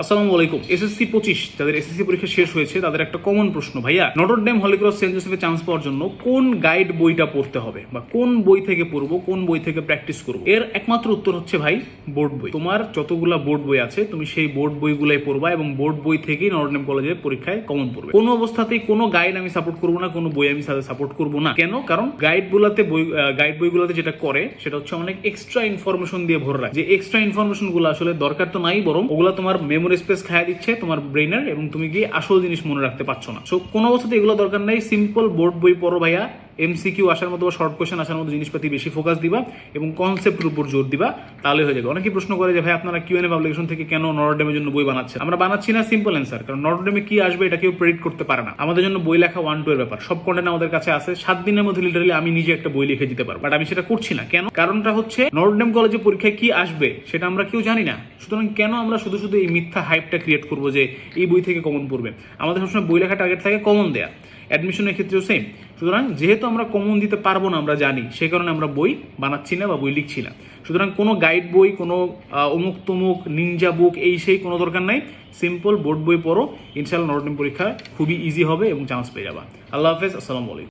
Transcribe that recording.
আসসালামু আলাইকুম। এসএসসি পঁচিশ তাদের এসএসসি পরীক্ষা শেষ হয়েছে, তাদের একটা কমন প্রশ্ন, ভাইয়া Notre Dame Holy Cross Saint জোসেফে chance পাওয়ার জন্য কোন গাইড বইটা পড়তে হবে? বা কোন বই থেকে পড়ব, কোন বই থেকে প্র্যাকটিস করব? এর একমাত্র উত্তর হচ্ছে, ভাই বোর্ড বই। তোমার যতগুলা বোর্ড বই আছে, তুমি সেই বোর্ড বইগুলাই পড়বা এবং বোর্ড বই থেকেই নটর ডেম কলেজের পরীক্ষায় কমন পড়বে। কোনো অবস্থাতেই কোনো গাইড আমি সাপোর্ট করব না, কোনো বই আমি সাথে সাপোর্ট করব না। কেন? কারণ গাইড গুলাতে বই গাইড বইগুলোতে যেটা করে, সেটা হচ্ছে অনেক এক্সট্রা ইনফরমেশন দিয়ে ভরে। রাখে যে এক্সট্রা ইনফরমেশনগুলো আসলে দরকার তো নাই, বরং ওগুলা তোমার মেমোরি স্পেস খাইয়া দিচ্ছে তোমার ব্রেনের এবং তুমি কি আসল জিনিস মনে রাখতে পারছ না। সো কোনো অবস্থাতে এগুলো দরকার নাই। সিম্পল বোর্ড বই পড়ো ভাইয়া। এমসিকিউ আসার মতো বা শর্ট কোয়েশন আসার মতো জিনিসপাতি বেশি ফোকাস দিবা এবং কনসেপ্টের উপর জোর দিবা তাহলে হয়ে যাবে। অনেকেই প্রশ্ন করে যে, ভাই, আপনারা কিউএনএ পাবলিকেশন থেকে কেন নরডেমের জন্য বই বানাচ্ছেন? আমরা বানাচ্ছি না সিম্পল অ্যান্সার কারণ নরডেমে কি আসবে এটা কেউ প্রেডিক্ট করতে পারে না। আমাদের জন্য বই লেখা ওয়ান টু এর ব্যাপার। সব কন্টেন্ট আমাদের কাছে আছে। সাত দিনের মধ্যে লিটারালি আমি নিজে একটা বই লিখে দিতে পারব। বাট আমি সেটা করছি না। কেন? কারণটা হচ্ছে নরডেম কলেজে পরীক্ষায় কি আসবে সেটা আমরা কেউ জানি না। সুতরাং কেন আমরা শুধু শুধু এই মিথ্যা হাইপটা ক্রিয়েট করব যে, এই বই থেকে কমন পড়বে? আমাদের সবসময় বই লেখা টার্গেট থাকে কমন দেয়া। অ্যাডমিশনের ক্ষেত্রেও সেম সুতরাং যেহেতু আমরা কমন দিতে পারব না, আমরা জানি, সে কারণে আমরা বই বানাচ্ছি না বা বই লিখছি না। সুতরাং কোনো গাইড বই, কোনো অমুক তমুক নিনজা বুক এই সেই কোনো দরকার নাই। সিম্পল বোর্ড বই পড়ো। ইনশাল্লাহ নরডিম পরীক্ষা খুবই ইজি হবে এবং চান্স পেয়ে যাবা। আল্লাহ হাফেজ, আসসালামু আলাইকুম।